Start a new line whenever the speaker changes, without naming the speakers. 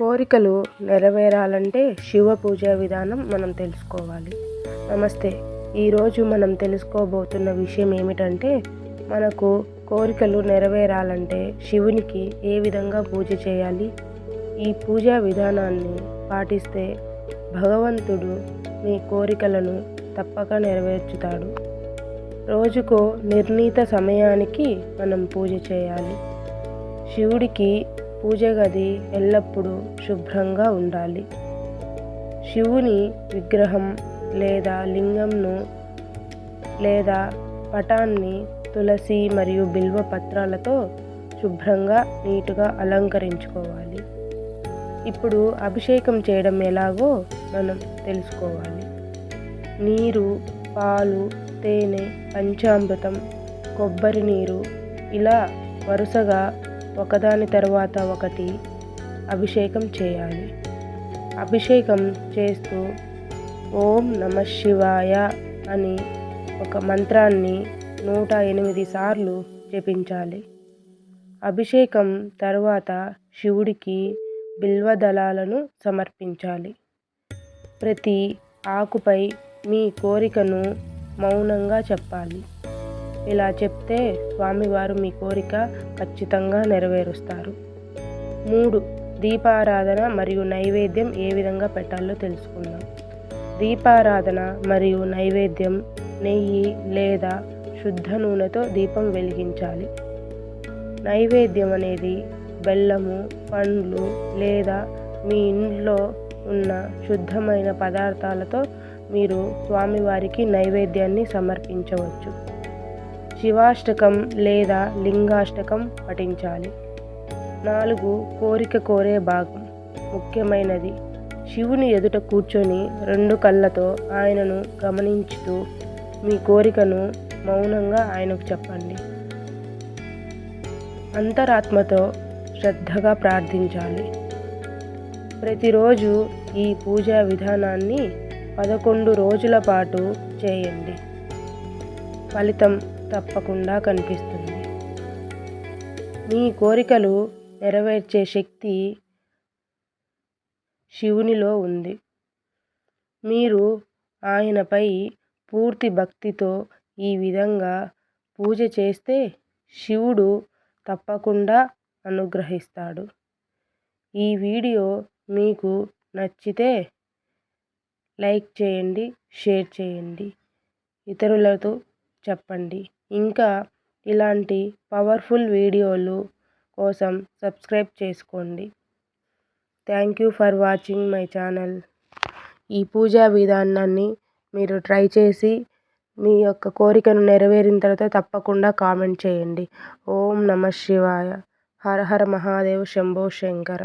కోరికలు నెరవేరాలంటే శివ పూజా విధానం మనం తెలుసుకోవాలి. నమస్తే. ఈరోజు మనం తెలుసుకోబోతున్న విషయం ఏమిటంటే మనకు కోరికలు నెరవేరాలంటే శివునికి ఏ విధంగా పూజ చేయాలి? ఈ పూజా విధానాన్ని పాటిస్తే భగవంతుడు మీ కోరికలను తప్పక నెరవేర్చుతాడు. రోజుకో నిర్ణీత సమయానికి మనం పూజ చేయాలి. శివుడికి పూజ గది ఎల్లప్పుడూ శుభ్రంగా ఉండాలి. శివుని విగ్రహం లేదా లింగంను లేదా పటాన్ని తులసి మరియు బిల్వ పత్రాలతో శుభ్రంగా నీటుగా అలంకరించుకోవాలి. ఇప్పుడు అభిషేకం చేయడం ఎలాగో మనం తెలుసుకోవాలి. నీరు పాలు తేనె పంచామృతం కొబ్బరి నీరు ఇలా వరుసగా ఒకదాని తర్వాత ఒకటి అభిషేకం చేయాలి. అభిషేకం చేస్తూ ఓం నమ శివాయ అని ఒక మంత్రాన్ని నూట ఎనిమిది సార్లు జపించాలి. అభిషేకం తర్వాత శివుడికి బిల్వదళాలను సమర్పించాలి. ప్రతి ఆకుపై మీ కోరికను మౌనంగా చెప్పాలి. ఇలా చెప్తే స్వామివారు మీ కోరిక ఖచ్చితంగా నెరవేరుస్తారు. మూడు దీపారాధన మరియు నైవేద్యం ఏ విధంగా పెట్టాలో తెలుసుకుందాం. దీపారాధన మరియు నైవేద్యం నెయ్యి లేదా శుద్ధ నూనెతో దీపం వెలిగించాలి. నైవేద్యం అనేది బెల్లము పండ్లు లేదా మీ ఇంట్లో ఉన్న శుద్ధమైన పదార్థాలతో మీరు స్వామివారికి నైవేద్యాన్ని సమర్పించవచ్చు. శివాష్టకం లేదా లింగాష్టకం పఠించాలి. నాలుగు కోరిక కోరే భాగం. ముఖ్యమైనది శివుని ఎదుట కూర్చొని రెండు కళ్ళతో ఆయనను గమనించుతూ మీ కోరికను మౌనంగా ఆయనకు చెప్పండి. అంతరాత్మతో శ్రద్ధగా ప్రార్థించాలి. ప్రతిరోజు ఈ పూజా విధానాన్ని పదకొండు రోజుల పాటు చేయండి. ఫలితం తప్పకుండా కనిపిస్తుంది. మీ కోరికలు నెరవేర్చే శక్తి శివునిలో ఉంది. మీరు ఆయనపై పూర్తి భక్తితో ఈ విధంగా పూజ చేస్తే శివుడు తప్పకుండా అనుగ్రహిస్తాడు. ఈ వీడియో మీకు నచ్చితే లైక్ చేయండి షేర్ చేయండి. ఇతరులతో చెప్పండి. ఇంకా ఇలాంటి పవర్ఫుల్ వీడియోలు కోసం సబ్స్క్రైబ్ చేసుకోండి. Thank you for watching my channel. ఈ పూజా విధానాన్ని మీరు ట్రై చేసి మీ యొక్క కోరికను నెరవేరిన తర్వాత తప్పకుండా కామెంట్ చేయండి. ఓం నమ శివాయ. హర హర మహాదేవ్ శంభో శంకర.